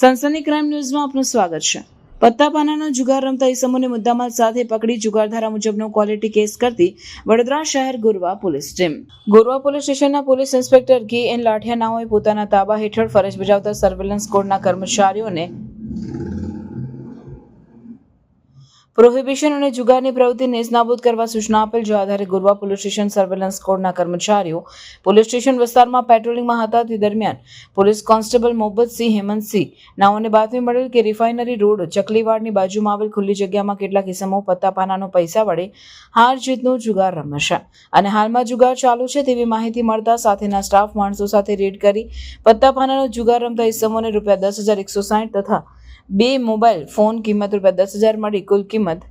સનસની crime ન્યૂઝમાં આપનું સ્વાગત છે. પત્તાપાનાનો જુગાર રમતા ઇસમોને મુદ્દામાલ સાથે પકડી જુગારધારા મુજબનો ક્વોલિટી કેસ કરતી વડોદરા શહેર Gorwa police team. Gorwa police સ્ટેશનના police inspector K N Lathiya નાઓએ પોતાના તાબા હેઠળ ફરજ બજાવતા સર્વેલન્સ કોડના કર્મચારીઓને પ્રોહિબિશન અને જુગારની પ્રવૃત્તિ નાબૂદ કરવા સૂચના આપેલ, જો આધારે ગોરવા પોલીસ સ્ટેશન સર્વેલન્સ કોડના કર્મચારીઓ પોલીસ સ્ટેશન વિસ્તારમાં પેટ્રોલિંગમાં હતા. તે દરમિયાન પોલીસ કોન્સ્ટેબલ મોહબ્બતસિંહ હેમંતસિંહ નાઓને બાતમી મળેલ કે રિફાઇનરી રોડ ચકલીવાડની બાજુમાં આવેલ ખુલ્લી જગ્યામાં કેટલાક ઇસમો પત્તાપાનાનો પૈસા વડે હાર જીતનો જુગાર રમે અને હાલમાં જુગાર ચાલુ છે તેવી માહિતી મળતા સાથેના સ્ટાફ માણસો સાથે રેડ કરી પત્તાપાનાનો જુગાર રમતા ઇસમોને રૂપિયા દસ હજાર એકસો સાઠ તથા બે મોબાઈલ ફોન કિંમત રૂપિયા દસ હજાર મળી, કુલ કિંમત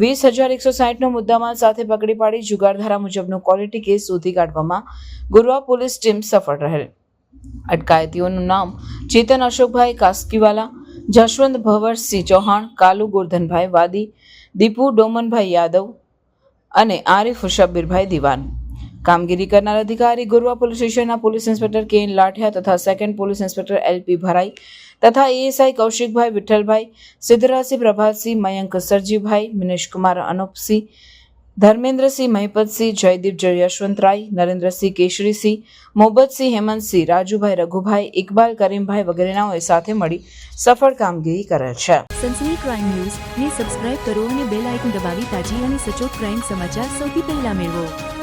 વીસ હજાર એકસો સાઠનો મુદ્દામાલ સાથે પકડી પાડી જુગારધારા મુજબનો ક્વોલિટી કેસ શોધી કાઢવામાં ગુરવા પોલીસ ટીમ સફળ રહેલ. અટકાયતીઓનું નામ ચેતન અશોકભાઈ કાસ્કીવાલા, જશવંત ભવરસિંહ ચૌહાણ, કાલુ ગોરધનભાઈ વાદી, દીપુ ડોમનભાઈ યાદવ અને આરિફ શબ્બીરભાઈ દિવાન. કામગીરી કરનાર અધિકારી ગુરવા પોલીસ સ્ટેશનના પોલીસ ઇન્સ્પેક્ટર કે લાઠિયા તથા second police inspector LP Bharai તથા એએસઆઈ કૌશિકભાઈ વિઠ્ઠલભાઈ, સિદ્ધરાજસિંહ પ્રભાતસિંહ, મયંક સરજીભાઈ, મિનેશકુમાર અનુપસિંહ, ધર્મેન્દ્રસિંહ મહિપતસિંહ, જયદીપ જય યશવંતરાય નરેન્દ્રસિંહ કેશરીસિંહ મોહબ્બતસિંહ હેમંતસિંહ, રાજુભાઈ રઘુભાઈ, ઇકબાલ કરીમભાઈ વગેરેનાઓએ સાથે મળી સફળ કામગીરી કરેલ છે. સનસની ક્રાઇમ ન્યૂઝ ને સબસ્ક્રાઇબ કરો અને બેલ આઇકન દબાવી તાજી અને સચોટ ક્રાઇમ સમાચાર સૌથી પહેલા મેળવો.